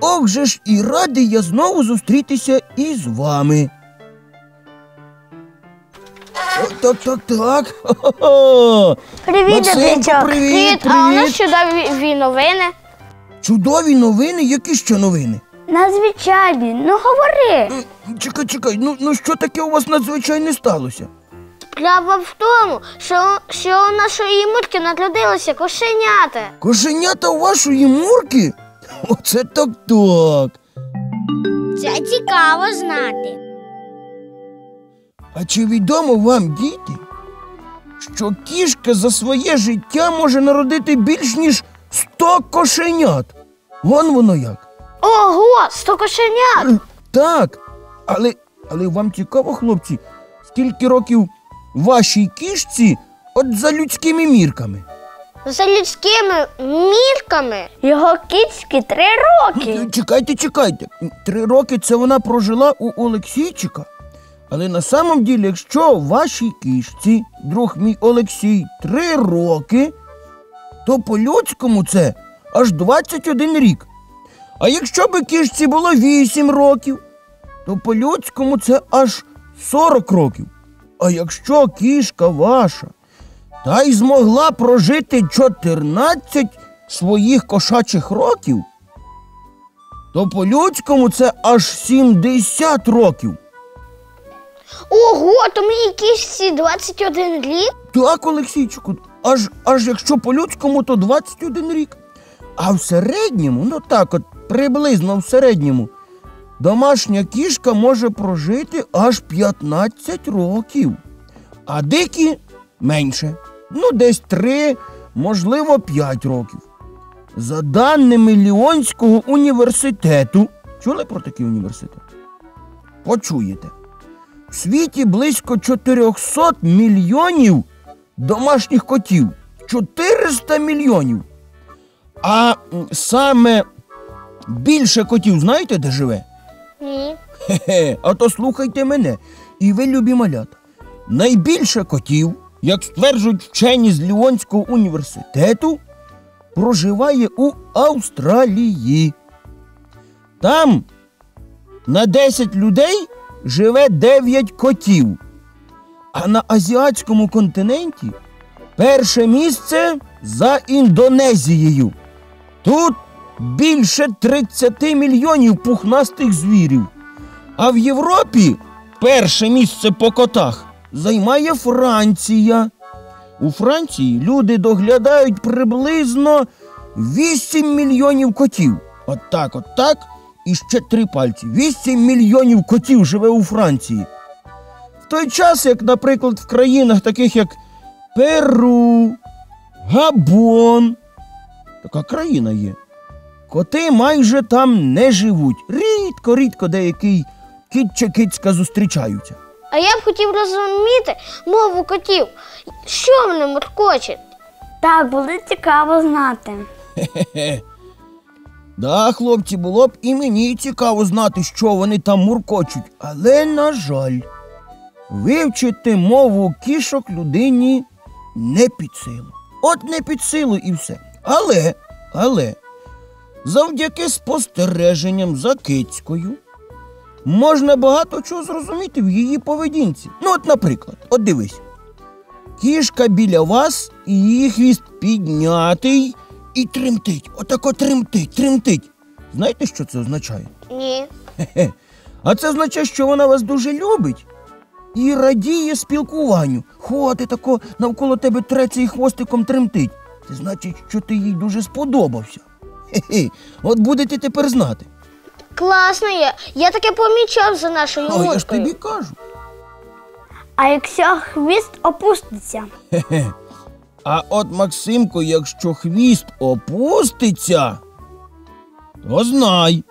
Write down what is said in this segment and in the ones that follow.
Ох же ж і радий я знову зустрітися із вами. О, так, так, так. Хо-хо-хо. Привіт, привіт, а у нас привіт. чудові новини. Чудові новини, які ще новини? Надзвичайні, ну говори. Е, Чекай, чекай, ну, ну що таке у вас надзвичайне сталося? Справа в тому, що, що у нашої мурки народилося кошенята. Кошенята у вашої мурки? Оце так так. Це цікаво знати. А чи відомо вам, діти, що кішка за своє життя може народити більш ніж 100 кошенят? Вон воно як. Ого, сто кошенят! Так. Але, але вам цікаво, хлопці, скільки років вашій кішці от за людськими мірками? За людськими мірками. Його кіцьки три роки. Чекайте, чекайте. Три роки це вона прожила у Олексійчика. Але на самом ділі, якщо вашій кішці, друг мій Олексій, три роки, то по-людському це аж 21 рік. А якщо би кішці було 8 років, то по-людському це аж 40 років. А якщо кішка ваша та й змогла прожити 14 своїх кошачих років, то по-людському це аж 70 років. Ого, то моїй кішці 21 рік. Так, Олексійчику, аж, аж якщо по-людському, то 21 рік. А в середньому, ну так, от приблизно в середньому, домашня кішка може прожити аж 15 років, а дикі менше. Ну, десь 3, можливо, 5 років. За даними Ліонського університету, чули про такий університет? Почуєте. В світі близько 400 мільйонів домашніх котів. 400 мільйонів. А саме більше котів, знаєте, де живе? Ні. Хе-хе, а то слухайте мене. І ви, любі малята. Найбільше котів, як стверджують вчені з Ліонського університету, проживає у Австралії. Там на 10 людей живе 9 котів. А на азіатському континенті перше місце за Індонезією. Тут більше 30 мільйонів пухнастих звірів. А в Європі перше місце по котах займає Франція. У Франції люди доглядають приблизно 8 мільйонів котів. От так, от так, і ще три пальці. 8 мільйонів котів живе у Франції. В той час, як, наприклад, в країнах, таких як Перу, Габон, така країна є. Коти майже там не живуть. Рідко, рідко деякий кіт чи кицька зустрічаються. А я б хотів розуміти мову котів. Що вони муркочуть? Так, було цікаво знати. Хе-хе. Да, хлопці, було б і мені цікаво знати, що вони там муркочуть. Але, на жаль, вивчити мову кішок людині не під силу. От не під силу і все. Але, але, завдяки спостереженням за кицькою можна багато чого зрозуміти в її поведінці. Ну, от, наприклад, от дивись. Кішка біля вас, і її хвіст піднятий і тремтить. Отако тремтить, тремтить. Знаєте, що це означає? Ні. Хе-хе. А це означає, що вона вас дуже любить і радіє спілкуванню. Ходить тако навколо тебе треться і хвостиком тремтить. Це значить, що ти їй дуже сподобався. Хе-хе. От будете тепер знати. Класно є. Я таке помічав за нашою А я ж тобі кажу. А якщо хвіст опуститься? Хе-хе. А от Максимко, якщо хвіст опуститься, то знай,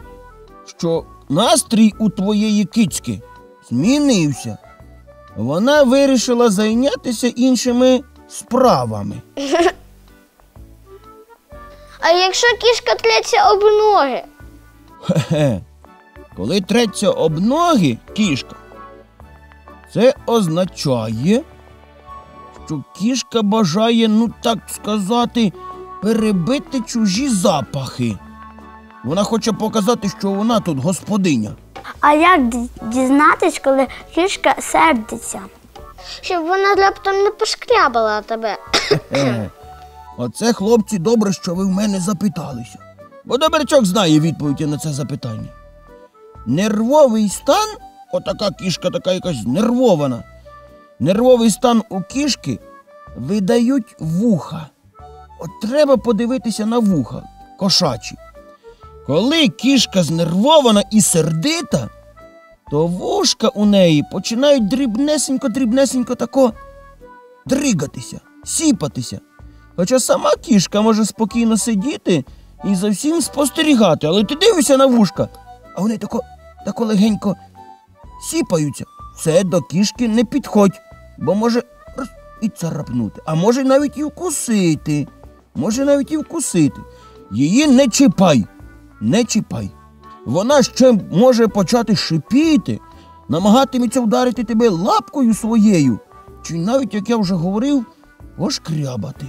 що настрій у твоєї кицьки змінився. Вона вирішила зайнятися іншими справами. А якщо кішка треться об ноги? Хе-хе. Коли треться об ноги кішка, це означає, що кішка бажає, ну так сказати, перебити чужі запахи. Вона хоче показати, що вона тут господиня. А як ді- дізнатись, коли кішка сердиться? Щоб вона раптом не пошкрябала тебе. Е, Оце, хлопці, добре, що ви в мене запиталися. Бо добрячок знає відповідь на це запитання. Нервовий стан, отака кішка така якась нервована. Нервовий стан у кішки видають вуха. От треба подивитися на вуха кошачі. Коли кішка знервована і сердита, то вушка у неї починають дрібнесенько-дрібнесенько тако дригатися, сіпатися. Хоча сама кішка може спокійно сидіти і за всім спостерігати, але ти дивишся на вушка, а вони тако, тако легенько сіпаються. Це до кішки не підходь, бо може і царапнути, а може навіть і вкусити. Може навіть і вкусити. Її не чіпай, не чіпай. Вона ще може почати шипіти, намагатиметься вдарити тебе лапкою своєю, чи навіть, як я вже говорив, ошкрябати.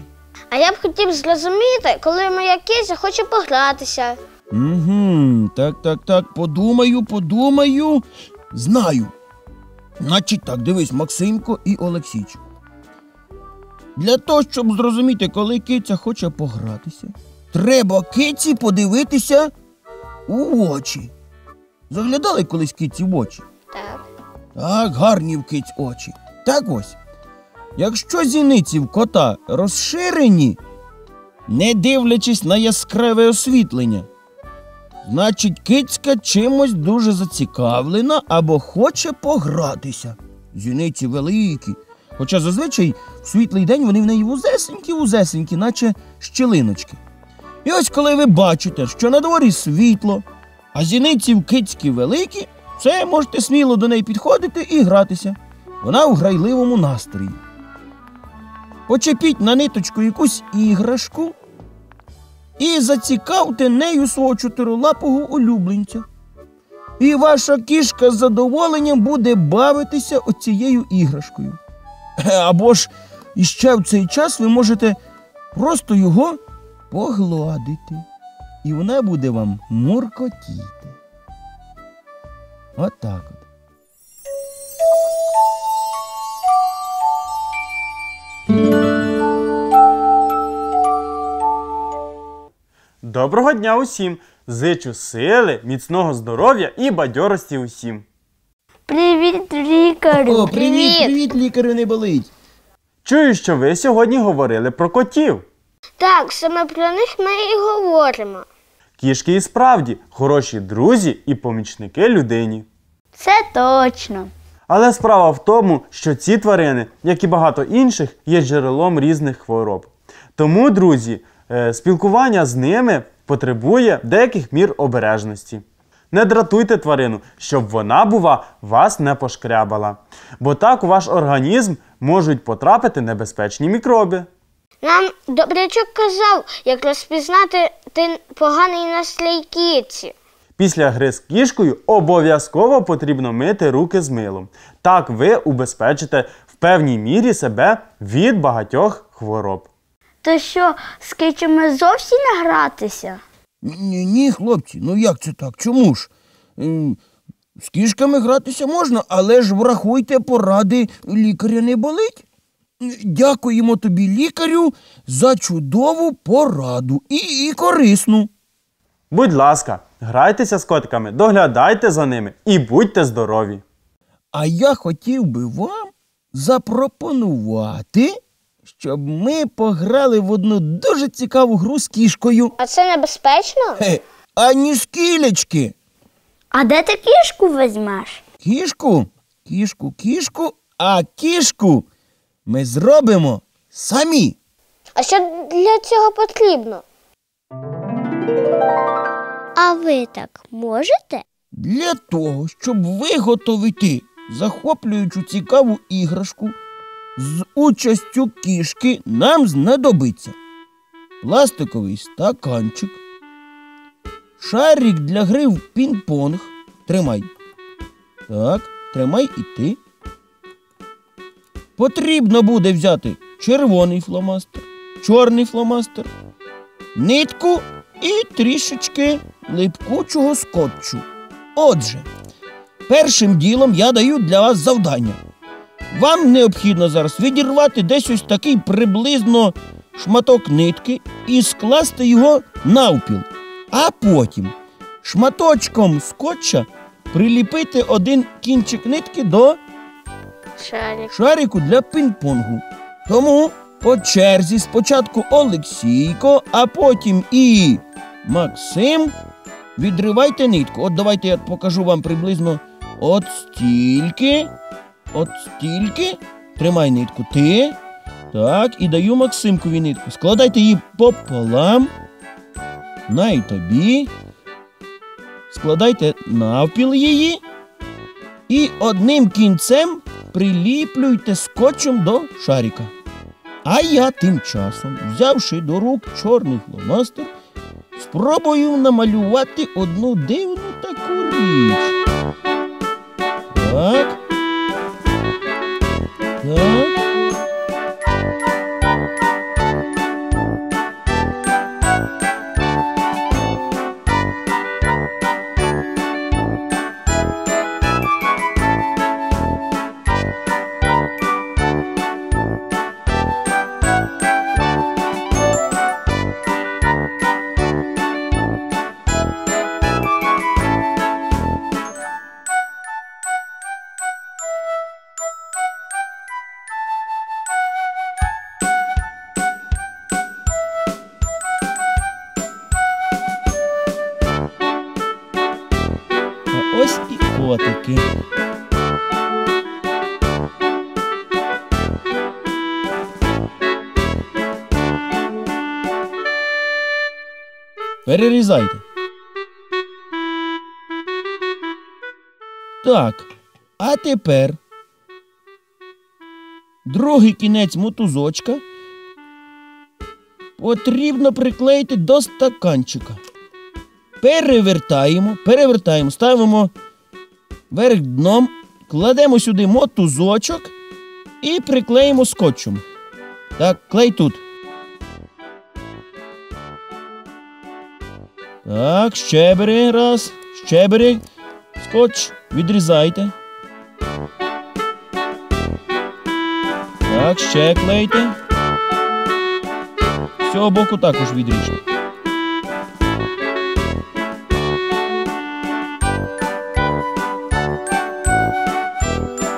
А я б хотів зрозуміти, коли моя киця хоче погратися. Угу, так, так, так, подумаю, подумаю. Знаю. Значить так, дивись, Максимко і Олексійчик. Для того, щоб зрозуміти, коли киця хоче погратися, треба киці подивитися у очі. Заглядали колись киці в очі? Так. Так, гарні в киць очі. Так ось. Якщо зіниці в кота розширені, не дивлячись на яскраве освітлення, значить кицька чимось дуже зацікавлена або хоче погратися. Зіниці великі. Хоча зазвичай в світлий день вони в неї вузесенькі, вузесенькі, наче щелиночки. І ось коли ви бачите, що на дворі світло, а зіниці в кицьки великі, це можете сміло до неї підходити і гратися. Вона у грайливому настрої. Почепіть на ниточку якусь іграшку і зацікавте нею свого чотирилапого улюбленця. І ваша кішка з задоволенням буде бавитися оцією іграшкою. Е, Або ж іще в цей час ви можете просто його погладити, і вона буде вам муркотіти. Отак от. Доброго дня усім! Зичу сили, міцного здоров'я і бадьорості усім. Привіт, лікарю. О, привіт, привіт, лікарю не болить. Чую, що ви сьогодні говорили про котів. Так, саме про них ми і говоримо. Кішки і справді хороші друзі і помічники людині. Це точно. Але справа в тому, що ці тварини, як і багато інших, є джерелом різних хвороб. Тому, друзі, спілкування з ними потребує деяких мір обережності. Не дратуйте тварину, щоб вона, бува, вас не пошкрябала. Бо так у ваш організм можуть потрапити небезпечні мікроби. Нам добрячок казав, як розпізнати ти поганий настрій кітці. Після гри з кішкою обов'язково потрібно мити руки з милом. Так ви убезпечите в певній мірі себе від багатьох хвороб. То що, з кичами зовсім не гратися? Ні, ні, хлопці, ну як це так? Чому ж? З кішками гратися можна, але ж врахуйте поради лікаря не болить. Дякуємо тобі, лікарю, за чудову пораду і, і корисну. Будь ласка, грайтеся з котиками, доглядайте за ними і будьте здорові! А я хотів би вам запропонувати, щоб ми пограли в одну дуже цікаву гру з кішкою. А це небезпечно? Хе, ані скілечки. А де ти кішку візьмеш? Кішку, кішку, кішку, а кішку ми зробимо самі. А що для цього потрібно? А ви так можете? Для того, щоб виготовити захоплюючу цікаву іграшку з участю кішки, нам знадобиться пластиковий стаканчик, шарик для гри в пінг-понг. Тримай. Так, тримай і ти. Потрібно буде взяти червоний фломастер, чорний фломастер, нитку і трішечки липкучого скотчу. Отже, першим ділом я даю для вас завдання. Вам необхідно зараз відірвати десь ось такий приблизно шматок нитки і скласти його навпіл. А потім шматочком скотча приліпити один кінчик нитки до Шарик. шарику для пінг-понгу. Тому по черзі спочатку Олексійко, а потім і Максим. Відривайте нитку. От давайте я покажу вам приблизно от стільки. От стільки. Тримай нитку ти. Так, і даю Максимкові нитку. Складайте її пополам. На і тобі. Складайте навпіл її. І одним кінцем приліплюйте скотчем до шарика. А я тим часом, взявши до рук чорний фломастер, спробую намалювати одну дивну таку річ. Перерізайте. Так. А тепер другий кінець мотузочка потрібно приклеїти до стаканчика. Перевертаємо, перевертаємо, ставимо вверх дном, кладемо сюди мотузочок і приклеїмо скотчем. Так, клей тут. Так, ще бери раз, ще бери. Скотч, відрізайте. Так, ще клейте. З цього боку також відріжте.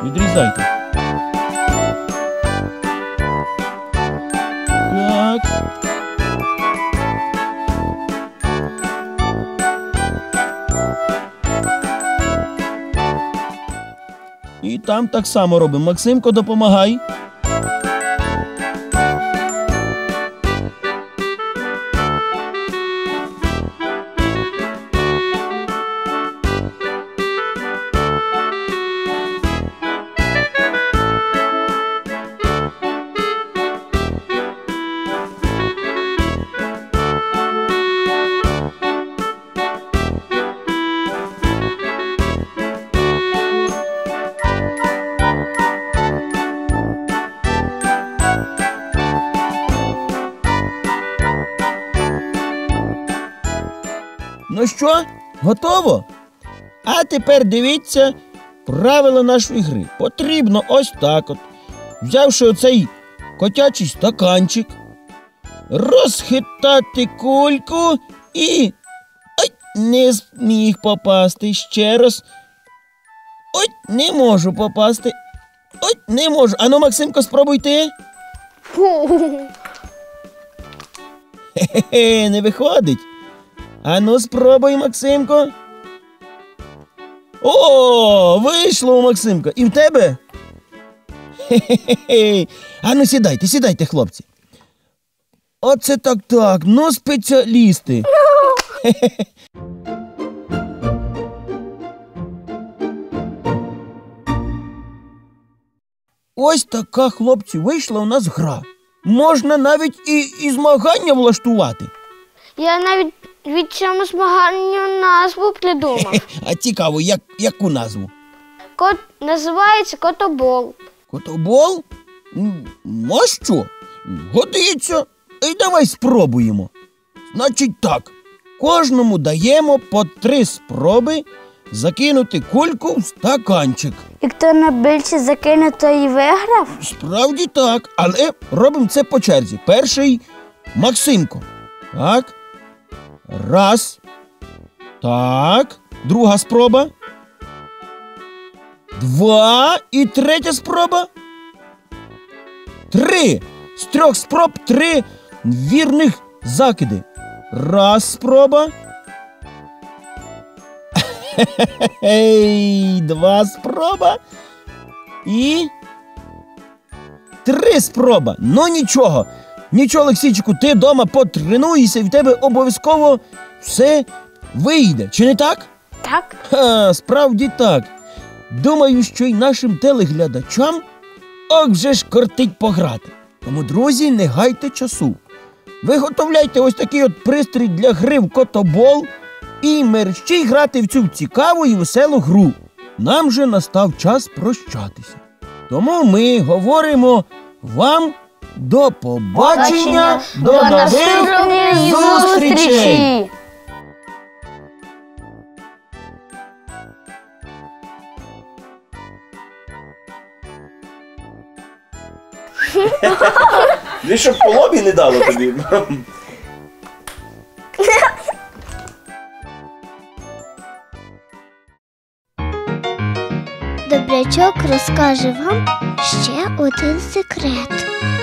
Відрізайте. І там так само робимо. Максимко, допомагай. Ну що, готово? А тепер дивіться правила нашої гри. Потрібно ось так от, взявши оцей котячий стаканчик, розхитати кульку і. Ой, не зміг попасти ще раз. Ой, не можу попасти. Ой, не можу. Ану, Максимко, спробуй ти. Хе-хе, не виходить. Ану, спробуй, Максимко. О, вийшло у Максимка. І в тебе? Ану, сідайте, сідайте, хлопці. Оце так так. Ну, спеціалісти. Ось така, хлопці, вийшла у нас гра. Можна навіть і, і змагання влаштувати. Я навіть від цьому змаганню назву придумав. А цікаво, як, яку назву? Кот називається котобол. Котобол? Ну а що? Годиться. І давай спробуємо. Значить так, кожному даємо по три спроби закинути кульку в стаканчик. І хто найбільше закине, той і виграв? Справді так, але робимо це по черзі. Перший Максимко. Так. Раз. Так. Друга спроба. Два. І третя спроба. Три. З трьох спроб три вірних закиди. Раз спроба. Хе-хе-хей. Два спроба. І Три спроба. Ну нічого. Нічого, Олексійчику, ти вдома потренуєшся і в тебе обов'язково все вийде. Чи не так? Так. Ха, справді так. Думаю, що й нашим телеглядачам ок вже ж кортить пограти. Тому, друзі, не гайте часу. Виготовляйте ось такий от пристрій для гри в котобол і мерщій грати в цю цікаву і веселу гру. Нам же настав час прощатися. Тому ми говоримо вам до побачення, до, нових наступної зустрічей! Ви щоб по лобі не дало тобі. Добрячок розкаже вам ще один секрет.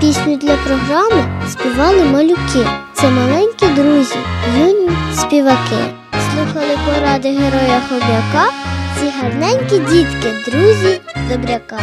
Пісню для програми співали малюки. Це маленькі друзі, юні співаки. Слухали поради героя хобяка, ці гарненькі дітки, друзі добряка.